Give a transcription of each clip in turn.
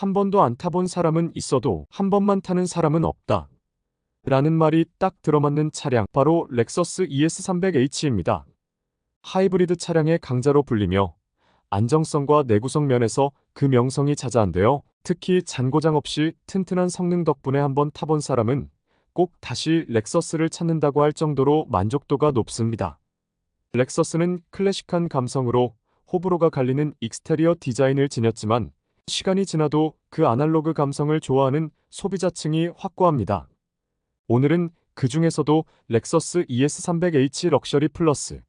한 번도 안 타본 사람은 있어도 한 번만 타는 사람은 없다. 라는 말이 딱 들어맞는 차량 바로 렉서스 ES300H입니다. 하이브리드 차량의 강자로 불리며 안정성과 내구성 면에서 그 명성이 자자한데요. 특히 잔고장 없이 튼튼한 성능 덕분에 한번 타본 사람은 꼭 다시 렉서스를 찾는다고 할 정도로 만족도가 높습니다. 렉서스는 클래식한 감성으로 호불호가 갈리는 익스테리어 디자인을 지녔지만 시간이 지나도 그 아날로그 감성을 좋아하는 소비자층이 확고합니다. 오늘은 그 중에서도 렉서스 ES300H 럭셔리 플러스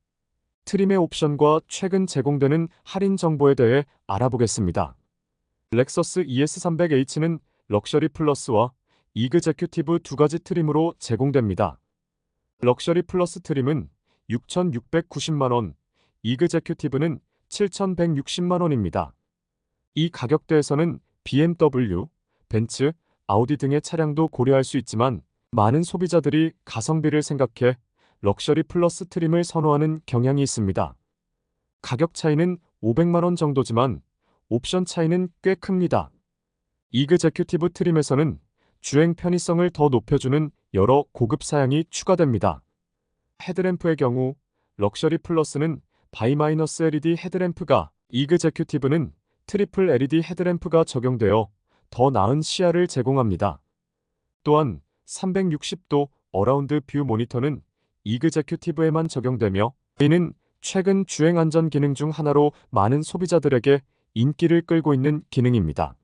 트림의 옵션과 최근 제공되는 할인 정보에 대해 알아보겠습니다. 렉서스 ES300H는 럭셔리 플러스와 이그제큐티브 두 가지 트림으로 제공됩니다. 럭셔리 플러스 트림은 6,690만원, 이그제큐티브는 7,160만원입니다. 이 가격대에서는 BMW, 벤츠, 아우디 등의 차량도 고려할 수 있지만 많은 소비자들이 가성비를 생각해 럭셔리 플러스 트림을 선호하는 경향이 있습니다. 가격 차이는 500만원 정도지만 옵션 차이는 꽤 큽니다. 이그제큐티브 트림에서는 주행 편의성을 더 높여주는 여러 고급 사양이 추가됩니다. 헤드램프의 경우 럭셔리 플러스는 바이마이너스 LED 헤드램프가 이그제큐티브는 트리플 LED 헤드램프가 적용되어 더 나은 시야를 제공합니다. 또한 360도 어라운드 뷰 모니터는 이그제큐티브에만 적용되며 이는 최근 주행 안전 기능 중 하나로 많은 소비자들에게 인기를 끌고 있는 기능입니다.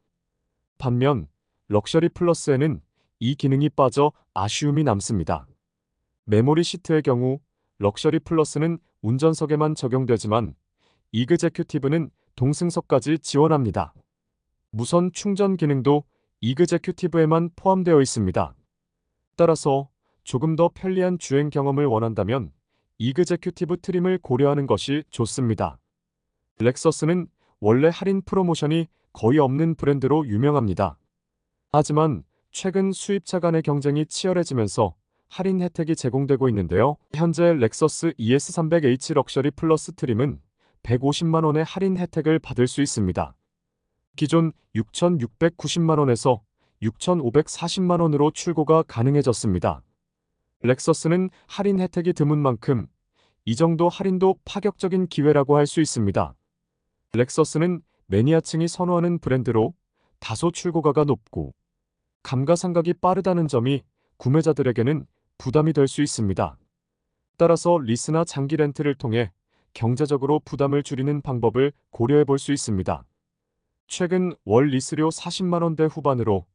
반면 럭셔리 플러스에는 이 기능이 빠져 아쉬움이 남습니다. 메모리 시트의 경우 럭셔리 플러스는 운전석에만 적용되지만 이그제큐티브는 동승석까지 지원합니다. 무선 충전 기능도 이그제큐티브에만 포함되어 있습니다. 따라서 조금 더 편리한 주행 경험을 원한다면 이그제큐티브 트림을 고려하는 것이 좋습니다. 렉서스는 원래 할인 프로모션이 거의 없는 브랜드로 유명합니다. 하지만 최근 수입차 간의 경쟁이 치열해지면서 할인 혜택이 제공되고 있는데요. 현재 렉서스 ES300H 럭셔리 플러스 트림은 150만원의 할인 혜택을 받을 수 있습니다. 기존 6,690만원에서 6,540만원으로 출고가 가능해졌습니다. 렉서스는 할인 혜택이 드문 만큼 이 정도 할인도 파격적인 기회라고 할 수 있습니다. 렉서스는 매니아층이 선호하는 브랜드로 다소 출고가가 높고 감가상각이 빠르다는 점이 구매자들에게는 부담이 될 수 있습니다. 따라서 리스나 장기 렌트를 통해 경제적으로 부담을 줄이는 방법을 고려해 볼 수 있습니다. 최근 월 리스료 40만원대 후반으로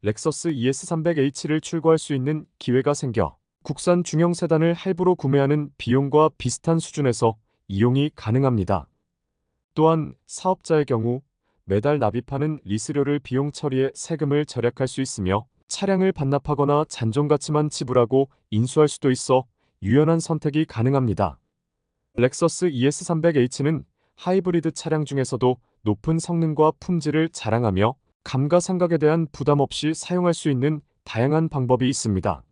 렉서스 ES300H를 출고할 수 있는 기회가 생겨 국산 중형 세단을 할부로 구매하는 비용과 비슷한 수준에서 이용이 가능합니다. 또한 사업자의 경우 매달 납입하는 리스료를 비용 처리해 세금을 절약할 수 있으며 차량을 반납하거나 잔존가치만 지불하고 인수할 수도 있어 유연한 선택이 가능합니다. 렉서스 ES300H는 하이브리드 차량 중에서도 높은 성능과 품질을 자랑하며 감가상각에 대한 부담 없이 사용할 수 있는 다양한 방법이 있습니다.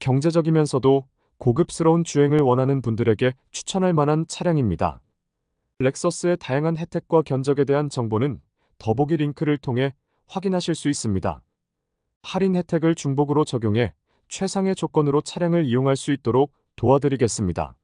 경제적이면서도 고급스러운 주행을 원하는 분들에게 추천할 만한 차량입니다. 렉서스의 다양한 혜택과 견적에 대한 정보는 더보기 링크를 통해 확인하실 수 있습니다. 할인 혜택을 중복으로 적용해 최상의 조건으로 차량을 이용할 수 있도록 도와드리겠습니다.